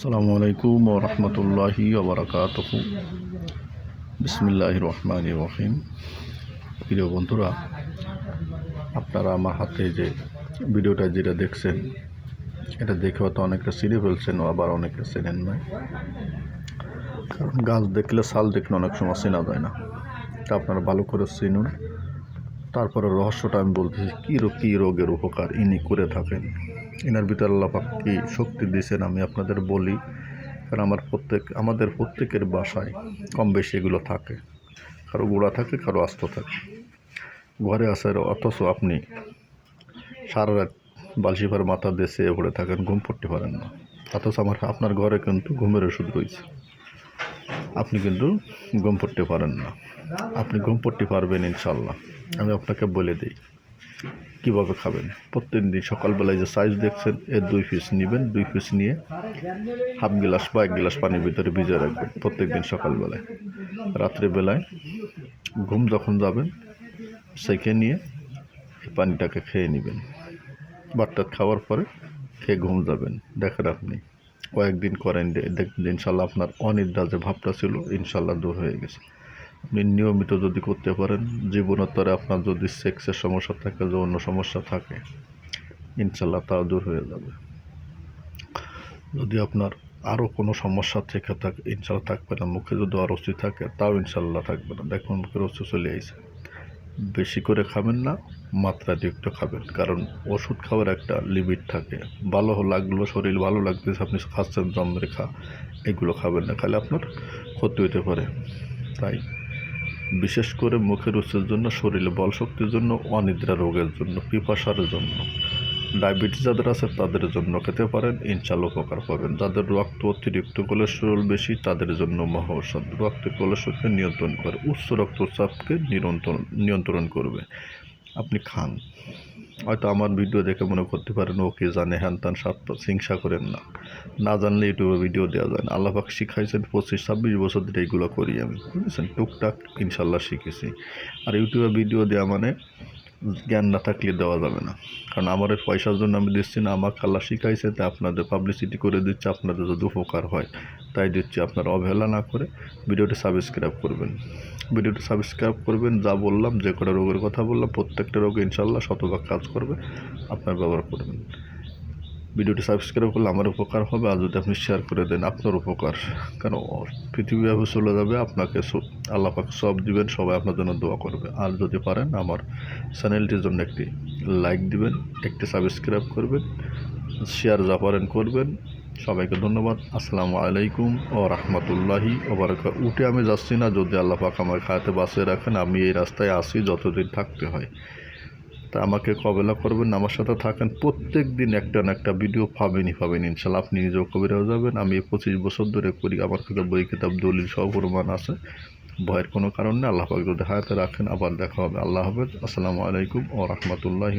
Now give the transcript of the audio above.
আসসালামু আলাইকুম ও রহমতুল্লাহি ওবরাকাত বিসমিল্লাহ রহমান রহিম। প্রিয় বন্ধুরা, আপনারা আমার হাতে যে ভিডিওটা যেটা দেখছেন, এটা দেখে হয়তো অনেকে চিনে ফেলছেন আবার অনেকে চেনেন না কারণ গাছ দেখলে সাল দেখলে অনেক সময় চেনা যায় না। তা আপনারা ভালো করে চিনুন। তারপরে রহস্যটা আমি বলতেছি, কী কী রোগের উপকার ইনি করে থাকেন? এনার ভিতরে আল্লাপাক কী শক্তি দিয়েছেন আমি আপনাদের বলি। কারণ আমার প্রত্যেক, আমাদের প্রত্যেকের বাসায় কম বেশি এগুলো থাকে। কারও গোড়া থাকে, কারও আস্ত থাকে। ঘরে আসার অথচ আপনি সারা রাত বালসিফার মাথা দেশে পড়ে থাকেন, ঘুম পড়তে পারেন না। অথচ আমার, আপনার ঘরে কিন্তু ঘুমের ওষুধ রয়েছে। আপনি কিন্তু ঘুম পড়তে পারেন না। আপনি ঘুম পড়তে পারবেন ইনশাল্লাহ আমি আপনাকে বলে দিই কীভাবে খাবেন? প্রত্যেক দিন সকালবেলায় যে সাইজ দেখছেন এর দুই পিস নেবেন, দুই পিস নিয়ে হাফ গ্লাস বা এক গ্লাস পানির ভিতরে ভিজে রাখবেন প্রত্যেক দিন সকালবেলায়। রাত্রেবেলায় ঘুম যখন যাবেন, সেকে নিয়ে এই পানিটাকে খেয়ে নেবেন। বাটটা খাওয়ার পরে খেয়ে ঘুম যাবেন। দেখেন আপনি, কয়েকদিন করেন দেখবেন ইনশাল্লাহ আপনার অনিদ্রা যে ভাবটা ছিল, ইনশাল্লাহ দূর হয়ে গেছে। আপনি নিয়মিত যদি করতে পারেন জীবনোত্তরে আপনার যদি সেক্সের সমস্যা থাকে, যৌন সমস্যা থাকে ইনশাল্লাহ তাও দূর হয়ে যাবে। যদি আপনার আরও কোনো সমস্যা থেকে থাকে ইনশাল্লাহ থাকবে না, মুখে যদি অরস্তি থাকে, তাও ইনশাল্লাহ থাকবে না। দেখুন, মুখের অস্তি চলে আইছে। বেশি করে খাবেন না, মাত্রা মাত্রাতিরিক্ত খাবেন। কারণ ওষুধ খাওয়ার একটা লিমিট থাকে। ভালো লাগল, শরীর ভালো লাগতেছে, আপনি খাচ্ছেন জম রেখা, এগুলো খাবেন না। খালে আপনার ক্ষতি হতে পারে। তাই বিশেষ করে মুখের উচ্চের জন্য, শরীরে বল শক্তির জন্য, অনিদ্রা রোগের জন্য, পিপাসার জন্য। ডায়াবেটিস যাদের আছে তাদের জন্য খেতে পারেন ইনশাল উপকার পাবেন। যাদের রক্ত অতিরিক্ত কোলেস্টেরল বেশি, তাদের জন্য মহা ঔষধ। রক্ত কোলেস্টেরলকে নিয়ন্ত্রণ করে, উচ্চ রক্তচাপকে নিয়ন্ত্রণ নিয়ন্ত্রণ করবে। আপনি খান। হয়তো আমার ভিডিও দেখে মনে করতে পারেন, ওকে জানে হ্যান তান সাত হিংসা করেন না। না জানলে ইউটিউবে ভিডিও দেওয়া যায় না। আল্লাহাক শিখাইছেন, পঁচিশ ছাব্বিশ বছর ধরে এইগুলো করি আমি। বুঝেছেন? টুকটাক ইনশাল্লাহ শিখেছি। আর ইউটিউবে ভিডিও দেওয়া মানে জ্ঞান না থাকলে দেওয়া যাবে না। কারণ আমার পয়সার জন্য আমি দিচ্ছি না আমার খালা শিখাইছে তাই আপনাদের পাবলিসিটি করে দিচ্ছে, আপনাদের যদি উপকার হয়, তাই দিচ্ছি। আপনারা অবহেলা না করে ভিডিওটি সাবস্ক্রাইব করবেন। ভিডিওটি সাবস্ক্রাইব করবেন, যা বললাম, যে কটা রোগের কথা বললাম, প্রত্যেকটা রোগে ইনশাল্লাহ শতভাগ কাজ করবে, আপনার ব্যবহার করবেন। ভিডিওটি সাবস্ক্রাইব করলে আমার উপকার হবে। আর যদি আপনি শেয়ার করে দেন, আপনার উপকার। কারণ পৃথিবীভাবে চলে যাবে, আপনাকে আল্লাহ পাক সব দিবেন, সবাই আপনার জন্য দোয়া করবে। আর যদি পারেন, আমার চ্যানেলটির জন্য একটি লাইক দিবেন, একটি সাবস্ক্রাইব করবেন শেয়ার যা পারেন করবেন। সবাইকে ধন্যবাদ। আসসালামু আলাইকুম ও রহমতুল্লাহি ওবরাকা উঠে আমি যাচ্ছি না, যদি আল্লাহ পাক আমার খাতে বাসে রাখেন, আমি এই রাস্তায় আসি, যতদিন থাকতে হয়। তা আমাকে কবেলা করবেন, আমার সাথে থাকেন। প্রত্যেক দিন একটা না একটা ভিডিও পাবেনই পাবেন ইনশাল্লাহ আপনি নিজেও কবিরাও যাবেন। আমি পঁচিশ বছর ধরে করি, আমার কাছে বই, কিতাব, দলিল সব প্রমাণ আছে। ভয়ের কোনো কারণ নেই। আল্লাহ পাক যদি হায়াতে রাখেন, আবার দেখা হবে। আল্লাহ হাফেজ। আসসালামু আলাইকুম ও রহমতুল্লাহি